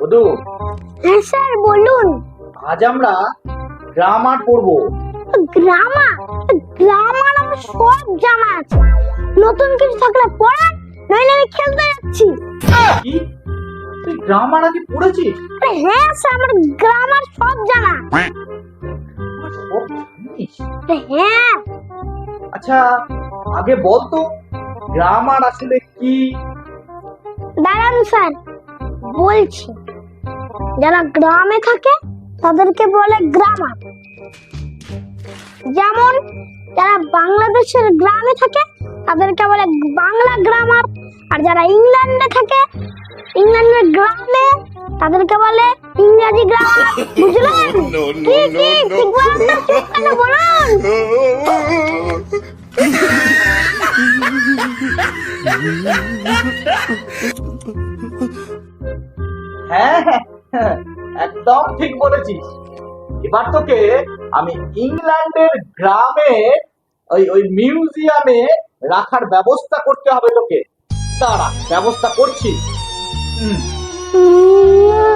বধু। হ্যাঁ স্যার বলুন। আজ আমরা গ্রামার পড়ব। গ্রামার? গ্রামার আমার সব জানা আছে। নতুন কিছু থাকলে পড়ান নইলে আমি খেলতে যাচ্ছি। কি? তুই গ্রামার আগে পড়েছিস? হ্যাঁ স্যার আমার গ্রামার সব জানা। সব জানিস? হ্যাঁ। আচ্ছা আগে বল তো গ্রামার আসলে কি? দাঁড়ান স্যার বলছি। যারা গ্রামে থাকে তাদেরকে বলে গ্রামার যেমন যারা বাংলাদেশের গ্রামে থাকে তাদেরকে বলে বাংলা গ্রামার। আর যারা ইংল্যান্ডে থাকে ইংল্যান্ডের গ্রামে তাদেরকে বলে ইংরাজি গ্রামার। বুঝলেন? ঠিক বলুন। হ্যাঁ, হ্যাঁ, একদম ঠিক বলেছিস। এবার তোকে আমি ইংল্যান্ডের গ্রামে, ওই ওই মিউজিয়ামে রাখার ব্যবস্থা করতে হবে তোকে। তারা ব্যবস্থা করছি। হুম।